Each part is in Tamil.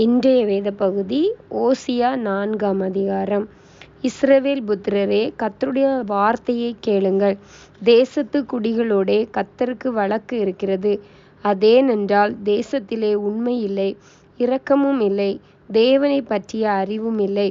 இன்றைய வேத பகுதி ஓசியா நான்காம் அதிகாரம். இஸ்ரவேல் புத்திரரே கத்தருடைய வார்த்தையைக் கேளுங்கள். தேசத்து குடிகளோடே கத்தருக்கு வழக்கு இருக்கிறது. அதேனென்றால் தேசத்திலே உண்மை இல்லை இரக்கமும் இல்லை தேவனைப் பற்றிய அறிவும் இல்லை.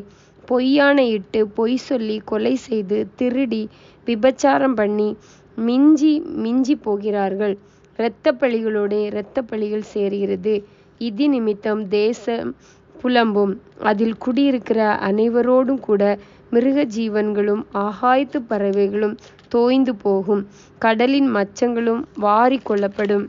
பொய்யாணையிட்டுப் பொய் சொல்லி கொலை செய்து திருடி விபச்சாரம் பண்ணி மிஞ்சி மிஞ்சிப் போகிறார்கள். இரத்த பழிகளோடு இரத்த பழிகள் சேருகிறது. இதி நிமித்தம் தேசம் புலம்பும். அதில் குடியிருக்கிற அனைவரோடும் கூட மிருக ஜீவன்களும் ஆகாயத்து பறவைகளும் தோய்ந்து போகும். கடலின் மச்சங்களும் வாரி கொள்ளப்படும்.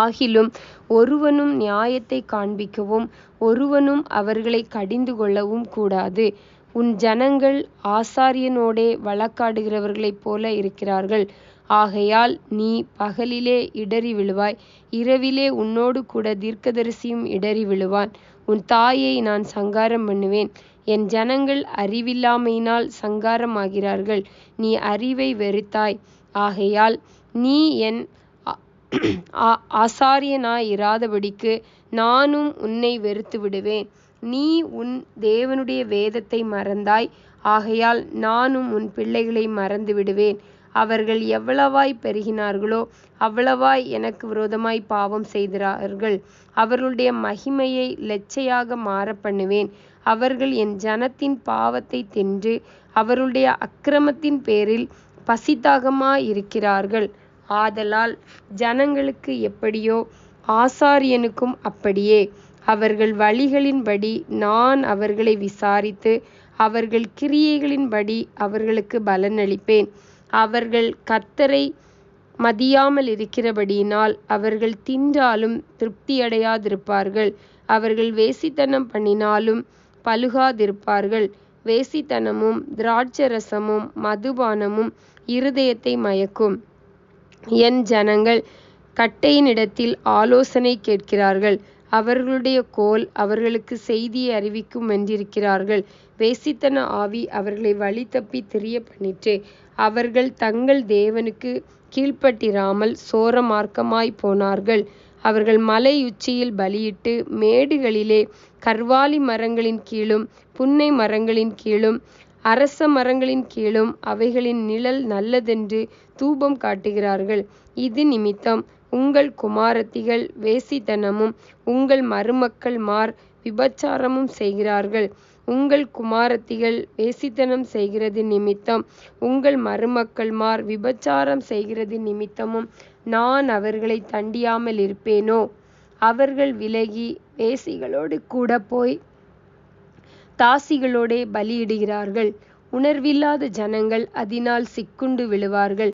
ஆகிலும் ஒருவனும் நியாயத்தை காண்பிக்கவும் ஒருவனும் அவர்களை கடிந்து கொள்ளவும் கூடாது. உன் ஜனங்கள் ஆசாரியனோடே வழக்காடுகிறவர்களைப் போல இருக்கிறார்கள். ஆகையால் நீ பகலிலே இடறி விழுவாய் இரவிலே உன்னோடு கூட தீர்க்கதரிசியும் இடறி விழுவான். உன் தாயை நான் சங்காரம் பண்ணுவேன். என் ஜனங்கள் அறிவில்லாமையினால் சங்காரமாகிறார்கள். நீ அறிவை வெறுத்தாய். ஆகையால் நீ என் ஆசாரியனாயிராதபடிக்கு நானும் உன்னை வெறுத்து விடுவேன் நீ உன் தேவனுடைய வேதத்தை மறந்தாய். ஆகையால் நானும் உன் பிள்ளைகளை மறந்து விடுவேன். அவர்கள் எவ்வளவாய் பெருகினார்களோ அவ்வளவாய் எனக்கு விரோதமாய் பாவம் செய்கிறார்கள். அவர்களுடைய மகிமையை லெச்சையாக மாற பண்ணுவேன். அவர்கள் என் ஜனத்தின் பாவத்தை தின்று அவருடைய அக்கிரமத்தின் பேரில் பசிதாகமாயிருக்கிறார்கள் ஆதலால் ஜனங்களுக்கு எப்படியோ ஆசாரியனுக்கும் அப்படியே. அவர்கள் வழிகளின்படி நான் அவர்களை விசாரித்து அவர்கள் கிரியைகளின்படி அவர்களுக்கு பலனளிப்பேன். அவர்கள் கத்தரை மதியாமல் இருக்கிறபடியினால் அவர்கள் தின்றாலும் திருப்தியடையாதிருப்பார்கள். அவர்கள் வேசித்தனம் பண்ணினாலும் பழுகாதிருப்பார்கள். வேசித்தனமும் திராட்சரசமும் மதுபானமும் இருதயத்தை மயக்கும். என் ஜனங்கள் கட்டையினிடத்தில் ஆலோசனை கேட்கிறார்கள். அவர்களுடைய கோல் அவர்களுக்கு செய்தியை அறிவிக்கும் என்றிருக்கிறார்கள். வேசித்தன ஆவி அவர்களை வழி தப்பி திரிய பண்ணிற்று. அவர்கள் தங்கள் தேவனுக்கு கீழ்ப்பட்டிராமல் சோர மார்க்கமாய் போனார்கள். அவர்கள் மலை உச்சியில் பலியிட்டு மேடுகளிலே கர்வாலி மரங்களின் கீழும் புன்னை மரங்களின் கீழும் அரச மரங்களின் கீழும் அவைகளின் நிழல் நல்லதென்று தூபம் காட்டுகிறார்கள். இது நிமித்தம் உங்கள் குமாரத்திகள் வேசித்தனமும் உங்கள் மருமக்கள் மார் விபச்சாரமும் செய்கிறார்கள். உங்கள் குமாரத்திகள் வேசித்தனம் செய்கிறது நிமித்தம் உங்கள் மருமக்கள் மார் விபச்சாரம் செய்கிறது நிமித்தமும் நான் அவர்களை தண்டியாமல் இருப்பேனோ? அவர்கள் விலகி வேசிகளோடு கூட போய் தாசிகளோடே பலியிடுகிறார்கள். உணர்வில்லாத ஜனங்கள் அதனால் சிக்குண்டு விழுவார்கள்.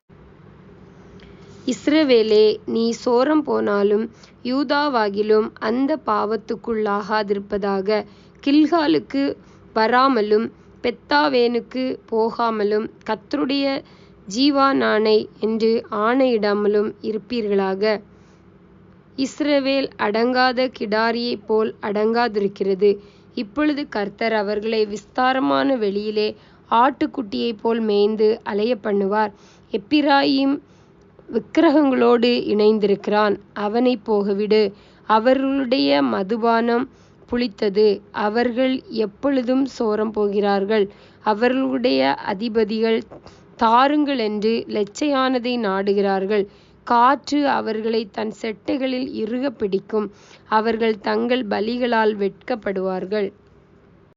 இஸ்ரவேலே நீ சோரம் போனாலும் யூதாவாகிலும் அந்த பாவத்துக்குள்ளாகாதிருப்பதாக கில்காலுக்கு வராமலும் பெத்தாவேனுக்கு போகாமலும் கர்த்தருடைய ஜீவானானை என்று ஆணையிடாமலும் இருப்பீர்களாக. இஸ்ரவேல் அடங்காத கிடாரியைப் போல் அடங்காதிருக்கிறது. இப்பொழுது கர்த்தர் அவர்களை விஸ்தாரமான வெளியிலே ஆட்டுக்குட்டியைப் போல் மேய்ந்து அலைய பண்ணுவார் எப்பிராயிம் விக்கிரகங்களோடு இணைந்திருக்கிறான். அவனை போகவிடு. அவர்களுடைய மதுபானம் புளித்தது. அவர்கள் எப்பொழுதும் சோரம் போகிறார்கள். அவர்களுடைய அதிபதிகள் தாருங்கள் என்று லெச்சையானதை நாடுகிறார்கள். காற்று அவர்களை தன் செட்டைகளில் இறுக பிடிக்கும். அவர்கள் தங்கள் பலிகளால் வெட்கப்படுவார்கள்.